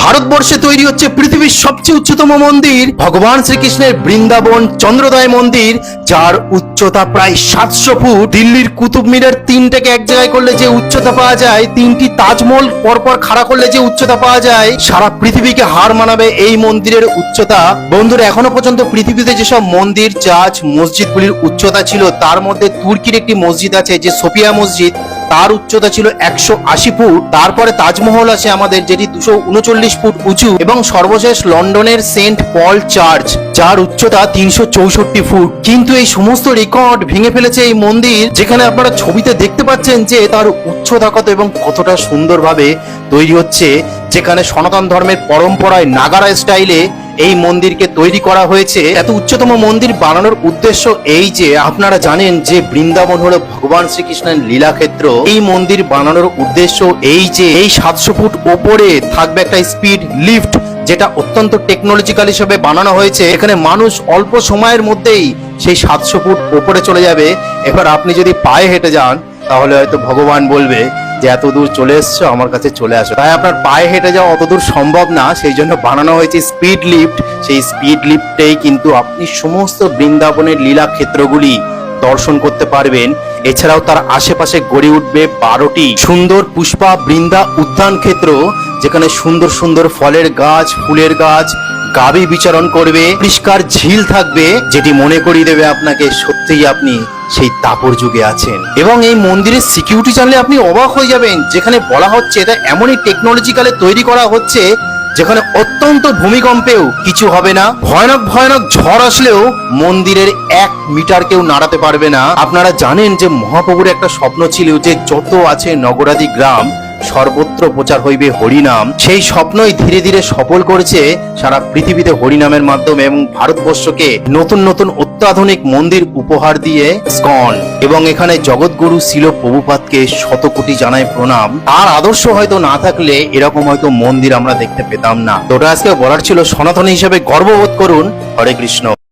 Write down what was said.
ভারতবর্ষে তৈরি হচ্ছে পৃথিবীর সবচেয়ে উচ্চতম মন্দির, ভগবান শ্রীকৃষ্ণের বৃন্দাবন চন্দ্রদয় মন্দির, যার উচ্চতা প্রায় সাতশো ফুট। দিল্লির কুতুব মিনার তিনটাকে এক জায়গায় করলে যে উচ্চতা পাওয়া যায়, তিনটি তাজমহল পরপর খাড়া করলে যে উচ্চতা পাওয়া যায়, সারা পৃথিবীকে হার মানাবে এই মন্দিরের উচ্চতা। বন্ধুরা, এখনও পর্যন্ত পৃথিবীতে যেসব মন্দির চার্চ মসজিদগুলির উচ্চতা ছিল, তার মধ্যে তুর্কির একটি মসজিদ আছে, যে সোফিয়া মসজিদ। তার উচ্চতা ছিল একশো আশি ফুট। তারপরে তাজমহল আছে আমাদের, যেটি দুশো উনচল্লিশ ফুট উঁচু এবং সর্বশেষ লন্ডনের সেন্ট পল চার্চ, যার উচ্চতা তিনশো চৌষট্টি ফুট। কিন্তু এই সমস্ত রেকর্ড ভেঙে ফেলেছে এই মন্দির, যেখানে আপনারা ছবিতে দেখতে পাচ্ছেন যে তার উচ্চতা কত এবং কতটা সুন্দরভাবে তৈরি হচ্ছে, যেখানে সনাতন ধর্মের পরম্পরায় নাগারা স্টাইলে এই মন্দিরকে তৈরি করা হয়েছে। এত উচ্চতম মন্দির বানানোর উদ্দেশ্য এই যে, আপনারা জানেন যে বৃন্দাবন হলো ভগবান শ্রীকৃষ্ণের লীলাক্ষেত্র। এই মন্দির বানানোর উদ্দেশ্য এই যে, এই সাতশো ফুট ওপরে থাকবে একটা স্পিড লিফট, যেটা অত্যন্ত টেকনোলজিক্যাল হিসেবে বানানো হয়েছে। এখানে মানুষ অল্প সময়ের মধ্যেই সেই সাতশো ফুট ওপরে চলে যাবে। এবার আপনি যদি পায়ে হেঁটে যান, তাহলে হয়তো ভগবান বলবে যে এত দূর চলে এসছো, আমার কাছে চলে আসো। তাই আপনার পায়ে হেঁটে যাওয়া অত দূর সম্ভব না, সেই জন্য বানানো হয়েছে স্পিড লিফট সেই স্পিড লিফটেই কিন্তু আপনি সমস্ত বৃন্দাবনের লীলা ক্ষেত্রগুলি দর্শন করতে পারবেন। এছাড়াও তার আশেপাশে গড়ে উঠবে বারোটি সুন্দর পুষ্পা বৃন্দা উদ্যান ক্ষেত্র, যেখানে সুন্দর সুন্দর ফলের গাছ, ফুলের গাছ গাবি বিচরণ করবে, পরিষ্কার ঝিল থাকবে, যেটি মনে করিয়ে দেবে আপনাকে সত্যিই আপনি সেই তাপর যুগে আছেন। এবং এই মন্দিরের সিকিউরিটি জানলে আপনি অবাক হয়ে যাবেন, যেখানে বলা হচ্ছে এটা এমনই টেকনোলজিক্যালে তৈরি করা হচ্ছে, যেখানে অত্যন্ত ভূমিকম্পেও কিছু হবে না। ভয়ানক ভয়ানক ঝড় আসলেও মন্দিরের এক মিটার কেউ নাড়াতে পারবে না। আপনারা জানেন যে মহাপ্রভুর একটা স্বপ্ন ছিল যে যত আছে নগরাদি গ্রাম সর্বত্র প্রচার হইবে হরিনাম। সেই স্বপ্নই ধীরে ধীরে সফল করেছে সারা পৃথিবীতে হরিনামের মাধ্যমে এবং ভারতবর্ষকে নতুন নতুন অত্যাধুনিক মন্দির উপহার দিয়ে স্কন। এবং এখানে জগৎগুরু শিল প্রভুপাতকে শত কোটি জানায় প্রণাম। তার আদর্শ হয়তো না থাকলে এরকম হয়তো মন্দির আমরা দেখতে পেতাম না। তো ওটা আজকে বলার ছিল সনাতনী হিসেবে গর্ববোধ করুন। হরে কৃষ্ণ।